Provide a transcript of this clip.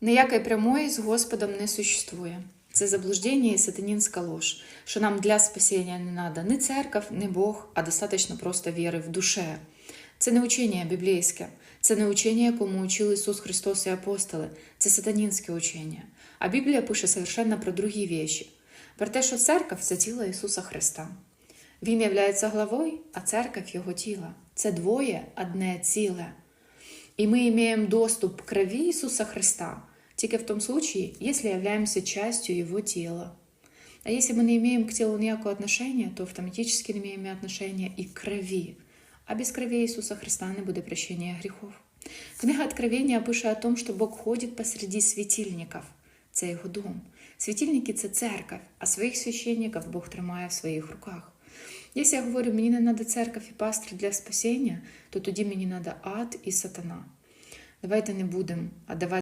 Ніякої прямої з Господом не существує. Це заблуждення і сатанінська ложь, що нам для спасіння не треба ні церков, ні Бог, а достатньо просто віри в душе. Це не учення біблійське, це не учення, якому учив Ісус Христос і апостоли, це сатанінське учення. А Біблія пише совершенно про другі вещі. Про те, що церква це тіло Ісуса Христа. Він являється главою, а церковь його тіло. Це двоє одне ціле. И мы имеем доступ к крови Иисуса Христа только в том случае, если являемся частью Его тела. А если мы не имеем к телу никакого отношения, то автоматически не имеем отношения и к крови. А без крови Иисуса Христа не буде прощения грехов. Книга Откровения пише о том, що Бог ходить посреди світильників. Це його дом. Світильники це церковь, а своїх священників Бог тримає в своїх руках. Якщо я говорю, мені не треба церковь і пастор для спасіння, то тоді мені треба ад і сатана. Давайте не будемо, а давайте